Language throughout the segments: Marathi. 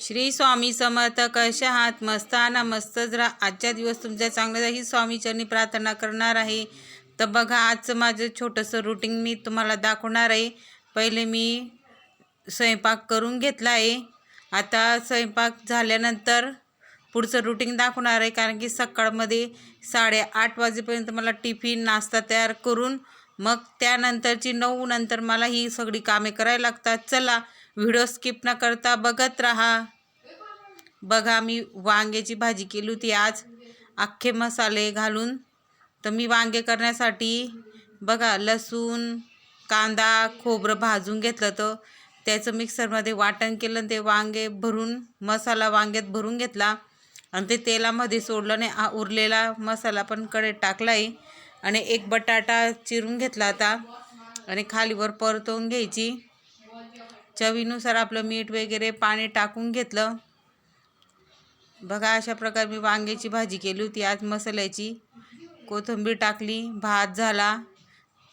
श्री स्वामी समर्थ कशा आहात मस्त आणा मस्तच राहा आजच्या दिवस तुमच्या चांगल्या जाईल ही स्वामीचरणी प्रार्थना करणार आहे. तर बघा आजचं माझं छोटंसं रुटीन मी तुम्हाला दाखवणार आहे. पहिले मी स्वयंपाक करून घेतला आहे. आता स्वयंपाक झाल्यानंतर पुढचं रुटीन दाखवणार आहे. कारण की सकाळमध्ये साडेआठ वाजेपर्यंत मला टिफिन नाश्ता तयार करून मग त्यानंतरची नऊ नंतर मला ही सगळी कामे करायला लागतात. चला व्हिडिओ स्किप न करता बघत राहा. बघा मी वांग्याची भाजी केली होती आज. अख्खे मसाले घालून. तर मी वांगे करण्यासाठी बघा लसूण कांदा खोबरं भाजून घेतलं तर त्याचं मिक्सरमध्ये वाटण केलं आणि ते वांगे भरून मसाला वांग्यात भरून घेतला. आणि ते तेलामध्ये सोडलं आणि आ उरलेला मसाला पण कडे टाकला आहे आणि एक बटाटा चिरून घेतला आता. आणि खालीवर परतवून घ्यायची. चवीनुसार आपलं मीठ वगैरे पाणी टाकून घेतलं. बघा अशा प्रकारे मी वांग्याची भाजी केली होती. आज मसाल्याची कोथिंबीर टाकली भात झाला.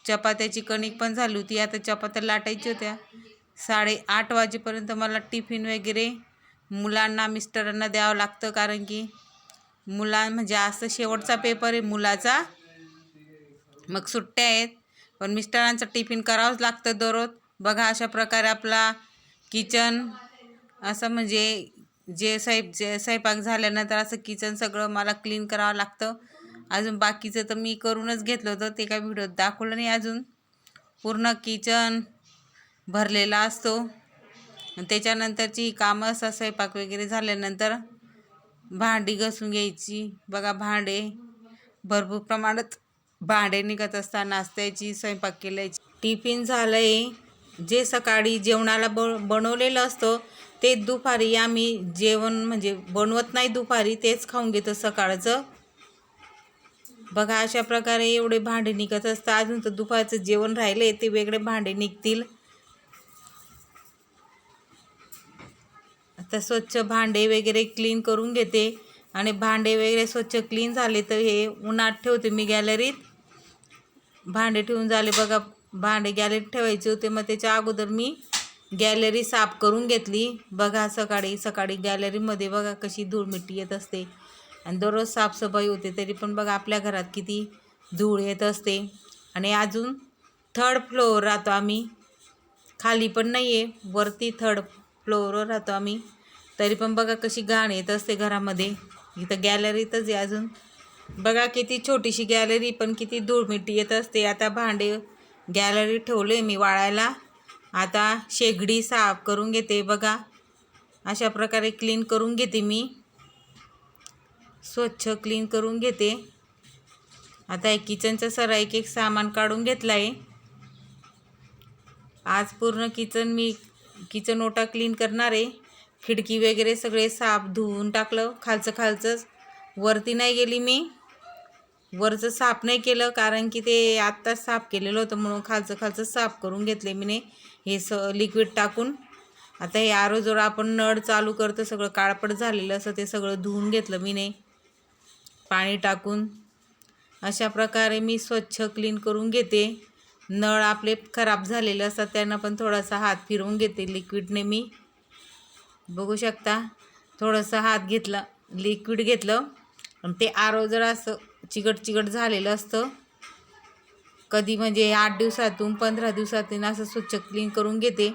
चपात्याची कणिक पण झाली होती. आता चपात्या लाटायच्या होत्या. साडेआठ वाजेपर्यंत मला टिफिन वगैरे मुलांना मिस्टरांना द्यावं लागतं. कारण की मुलां म्हणजे आज तर शेवटचा पेपर आहे मुलाचा. मग सुट्ट्या आहेत. पण मिस्टरांचं टिफिन करावंच लागतं दररोज. बघा अशा प्रकारे आपला किचन असं म्हणजे जे स्वयं जे स्वयंपाक झाल्यानंतर असं किचन सगळं मला क्लीन करावं लागतं. अजून बाकीचं तर मी करूनच घेतलं होतं ते काय व्हिडिओत दाखवलं नाही अजून. पूर्ण किचन भरलेला असतो. त्याच्यानंतरची कामं असं स्वयंपाक वगैरे झाल्यानंतर भांडी घसून घ्यायची. बघा भांडे भरपूर प्रमाणात भांडे निघत असता नाश्त्याची स्वयंपाक केल्याची. टिफिन झालं आहे जे सकाळी जेवणाला ब बनवलेलं असतं ते दुपारी आम्ही जेवण म्हणजे बनवत नाही दुपारी तेच खाऊन घेतो सकाळचं. बघा अशा प्रकारे एवढे भांडे निघत असतं अजून तर दुपारचं जेवण राहिले ते वेगळे भांडे निघतील. आता स्वच्छ भांडे वगैरे क्लीन करून घेते. आणि भांडे वगैरे स्वच्छ क्लीन झाले तर हे उन्हात ठेवते मी गॅलरीत भांडे ठेवून झाले बघा भांडे गॅलरीत ठेवायचे होते मग त्याच्या अगोदर मी गॅलरी साफ करून घेतली. बघा सकाळी सकाळी गॅलरीमध्ये बघा कशी धूळमिट्टी येत असते. आणि दररोज साफसफाई होते तरी पण बघा आपल्या घरात किती धूळ येत असते. आणि अजून थर्ड फ्लोअर राहतो आम्ही. खाली पण नाही आहे वरती थर्ड फ्लोअरवर राहतो आम्ही. तरी पण बघा कशी घाण येत असते घरामध्ये. इथं गॅलरीतच आहे अजून. बघा किती छोटीशी गॅलरी पण किती धूळमिट्टी येत असते. आता भांडे गॅलरीत आहे मी वाळायला. आता शेगडी साफ करून घेते बघा. अशा प्रकारे क्लीन करून घेते मी. स्वच्छ क्लीन करून घेते. आता एक किचनचं सरा एक एक सामान काढून घेतलं आहे आज पूर्ण किचन मी किचन ओटा क्लीन करणार आहे. खिडकी वगैरे सगळे साफ धुवून टाकलं. खालचं खालचंच वरती नाही गेली मी. वरचं साफ नाही केलं कारण की ते आत्ताच साफ केलेलं होतं म्हणून खालचं खालचं साफ करून घेतले मी हे स लिक्विड टाकून. आता हे आरोजोर आपण नळ चालू करतो सगळं काळपट झालेलं असं ते सगळं धुवून घेतलं मी पाणी टाकून. अशा प्रकारे मी स्वच्छ क्लीन करून घेते. नळ आपले खराब झालेले असतात त्यांना पण थोडासा हात फिरवून घेते लिक्विडने मी. बघू शकता थोडंसं हात घेतला लिक्विड घेतलं. आणि ते आरो जर असं चिकट चिकट झालेलं असतं कधी म्हणजे आठ दिवसातून पंधरा दिवसातून असं स्वच्छ क्लीन करून घेते.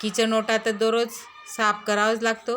किचन ओटा तर दररोज साफ करावाच लागतो.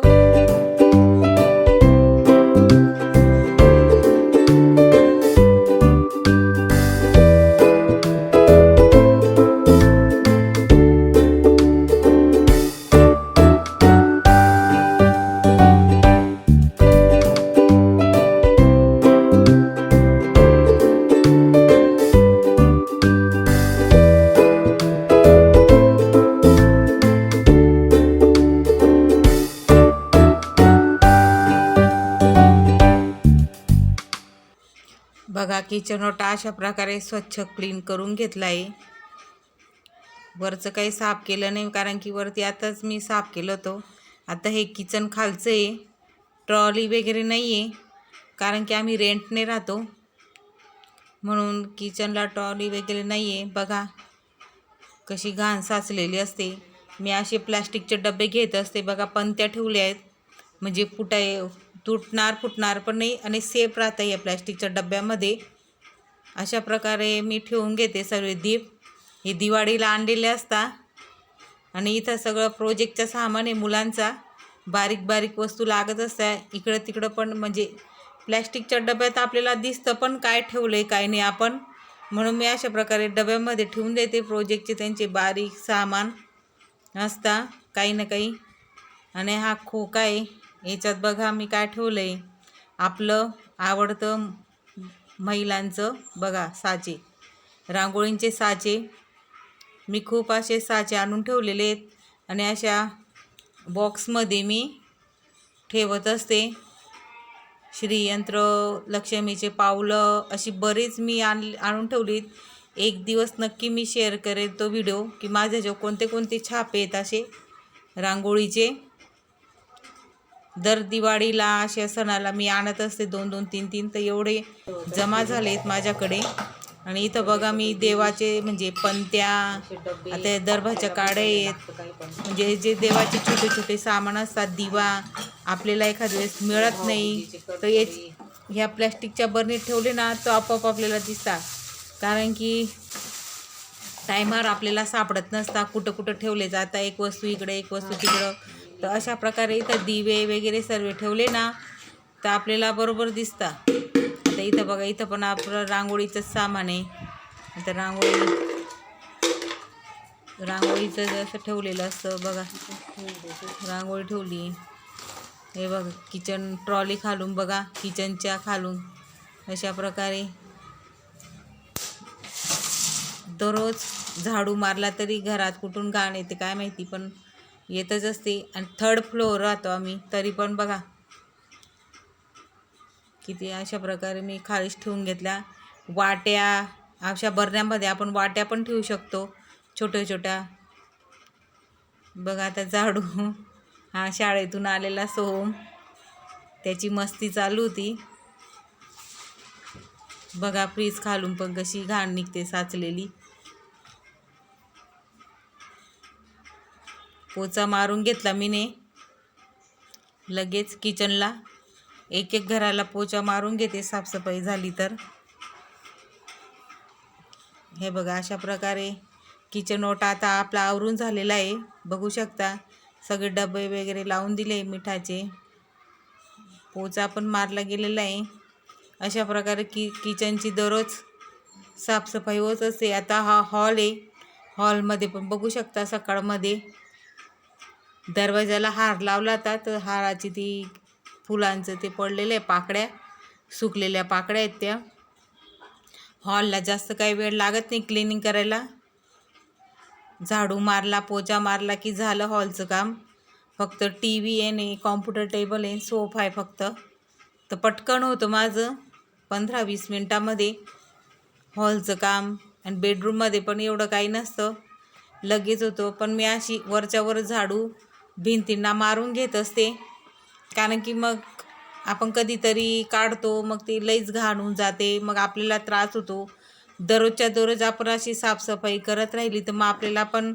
बघा किचन अशा प्रकारे स्वच्छ क्लीन करून घेतला आहे वरचं काही साफ केलं नाही कारण की वरती आताच मी साफ केलं होतं. आता हे किचन खालचं आहे. ट्रॉली वगैरे नाही आहे कारण की आम्ही रेंटने राहतो. म्हणून किचनला ट्रॉली वगैरे नाही आहे बघा कशी घाण साचलेली असते. मी असे प्लॅस्टिकचे डबे घेत असते बघा पंत्या ठेवल्या आहेत. म्हणजे फुटाय तुटणार फुटणार पण नाही आणि सेफ राहतं या प्लॅस्टिकच्या डब्यामध्ये. अशा प्रकारे मी ठेवून घेते सर्व दीप. हे दिवाळीला आणलेले असता. आणि इथं सगळं प्रोजेक्टचं सामान आहे मुलांचा. बारीक बारीक वस्तू लागत असत्या इकडं तिकडं पण म्हणजे प्लॅस्टिकच्या डब्यात आपल्याला दिसतं पण काय ठेवलं आहे काय नाही आपण. म्हणून मी अशा प्रकारे डब्यामध्ये ठेवून देते प्रोजेक्टचे त्यांचे बारीक सामान असता काही ना काही. आणि हा खोका आहे. याच्यात बघा मी काय ठेवलं आहे आपलं आवडतं महिलांचं बघा साचे रांगोळींचे साचे मी खूप असे साचे आणून ठेवलेले आहेत आणि अशा बॉक्समध्ये मी ठेवत असते. श्रीयंत्र लक्ष्मीचे पावलं अशी बरीच मी आण आणून ठेवलीत एक दिवस नक्की मी शेअर करेन तो व्हिडिओ की माझ्या कोणते कोणते छापे आहेत असे. रांगोळीचे. दर दिवाळीला अशा सणाला मी आणत असते. दोन दोन तीन तीन तर एवढे जमा झाले आहेत माझ्याकडे. आणि इथं बघा मी देवाचे म्हणजे पंत्या आता दर्भाच्या काड्या आहेत. म्हणजे जे देवाचे छोटे छोटे सामान असतात दिवा आपल्याला एखाद्या वेळेस मिळत नाही तर हे ह्या प्लॅस्टिकच्या बरणीत ठेवले ना तर आपोआप आपल्याला दिसतात कारण की टायमार आपल्याला सापडत नसता कुठं कुठं ठेवले जातात एक वस्तू इकडे एक वस्तू तिकडं. तर अशा प्रकारे इथं दिवे वगैरे सर्व ठेवले ना तर आपल्याला बरोबर दिसता. आता इथं बघा इथं पण आपलं रांगोळीचं सामान आहे. आता रांगोळी रांगोळीचं जसं ठेवलेलं असतं बघा. रांगोळी ठेवली. हे बघा किचन ट्रॉली खालून बघा किचनच्या खालून. अशा प्रकारे. दररोज झाडू मारला तरी घरात कुठून घाण येते काय माहिती पण येतच असते. आणि थर्ड फ्लोअर राहतो आम्ही. तरी पण बघा. किती अशा प्रकारे मी खालीच ठेवून घेतल्या. वाट्या अशा बरण्यामध्ये आपण वाट्या पण ठेवू शकतो. छोट्या छोट्या. बघा आता झाडू. हा शाळेतून आलेला सोहम त्याची मस्ती चालू होती. बघा फ्रीज खालून पण कशी घाण निघते साचलेली. पोचा मारून घेतला मीने. लगेच किचनला. एक एक घराला पोचा मारून घेते साफसफाई झाली तर. हे बघा अशा प्रकारे किचन ओटा आता आपला आवरून झालेला आहे. बघू शकता सगळे डबे वगैरे लावून दिले मिठाचे. पोचा पण मारला गेलेला आहे. अशा प्रकारे कि किचनची दररोज साफसफाई होत असते. आता हा हॉल आहे. हॉलमध्ये पण बघू शकता सकाळमध्ये दरवाजाला हार लावला होता तर हाराची ती फुलांचं ते पडलेलं आहे पाकड्या सुकलेल्या पाकड्या आहेत त्या. हॉलला जास्त काही वेळ लागत नाही क्लिनिंग करायला. झाडू मारला पोचा मारला की झालं हॉलचं काम. फक्त टी व्ही आहे नाही कॉम्प्युटर टेबल आहे सोफा आहे फक्त. तर पटकन होतं माझं. पंधरा वीस मिनटामध्ये हॉलचं काम आणि बेडरूममध्ये पण एवढं काही नसतं. लगेच होतं पण मी अशी वरच्यावर झाडू भिंतींना मारून घेत असते. कारण की मग आपण कधीतरी काढतो मग ते लईच घाण होऊन जाते मग आपल्याला त्रास होतो. दररोजच्या दररोज आपण अशी साफसफाई करत राहिली तर मग आपल्याला पण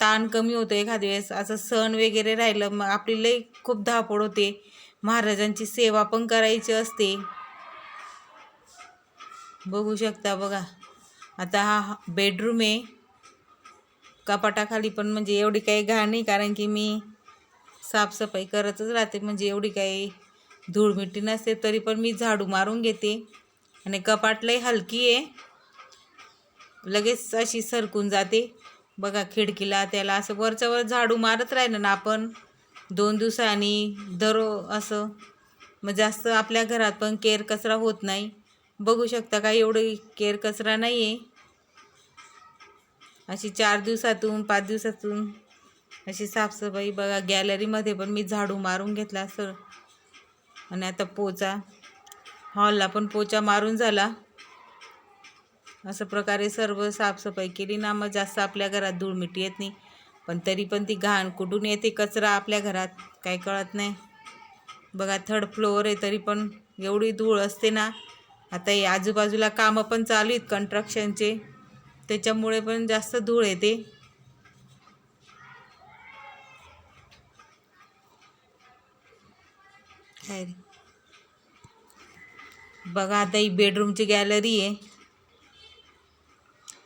ताण कमी होतो एखाद्या वेळेस. असं सण वगैरे राहिलं मग आपली लई खूप धापड होते. महाराजांची सेवा पण करायची असते. बघू शकता बघा. आता हा बेडरूम आहे. कपाटाखाली पण म्हणजे एवढी काही घाण नाही कारण की मी साफसफाई करतच राहते. म्हणजे एवढी काही धूळमिट्टी नसते तरी पण मी झाडू मारून घेते. आणि कपाट लई हलकी आहे. लगेच अशी सरकून जाते. बघा खिडकीला त्याला असं वरच्यावर झाडू मारत राहिलं ना आपण दोन दिवसांनी दरो असं. मग जास्त आपल्या घरात पण केर कचरा होत नाही. बघू शकता काय एवढं केर कचरा नाही आहे अशी चार दिवसातून पाच दिवसातून अशी साफसफाई बघा गॅलरीमध्ये पण मी झाडू मारून घेतला सर आणि आता पोचा हॉलला पण पोचा मारून झाला. असं प्रकारे सर्व साफसफाई केली ना मग जास्त आपल्या घरात धूळ येत नाही. पण तरी पण ती घाण कुठून येते कचरा आपल्या घरात काही कळत नाही. बघा थर्ड फ्लोअर आहे तरी पण एवढी धूळ असते ना. आता हे आजूबाजूला कामं पण चालू आहेत कन्स्ट्रक्शनचे त्याच्यामुळे पण जास्त धूळ येते. काय रे बघा आता ही बेडरूमची गॅलरी आहे.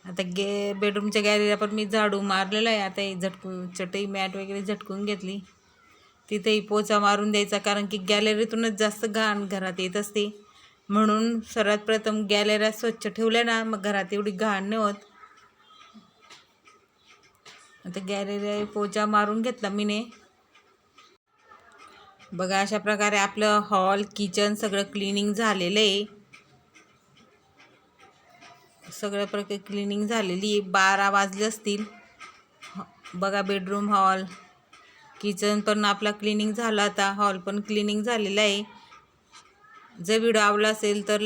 आता गे बेडरूमच्या गॅलरीला पण मी झाडू मारलेला आहे. आता ही झटकून चटई मॅट वगैरे झटकून घेतली. तिथेही पोचा मारून द्यायचा कारण की गॅलरीतूनच जास्त घाण घरात येत असते. म्हणून सर्वात प्रथम गॅलऱ्या स्वच्छ ठेवल्या ना मग घरात एवढी घाण नाही होत. आता गॅलरी पोचा मारून घेतला मीने. बघा अशा प्रकारे आपलं हॉल किचन सगळं क्लिनिंग झालेलं आहे. सगळ्या प्रकारे क्लिनिंग झालेली आहे. बारा वाजले असतील. बघा बेडरूम हॉल किचन पण आपला क्लिनिंग झाला आता. हॉल पण क्लिनिंग झालेला आहे. जर व्हिडिओ आवडला असेल तर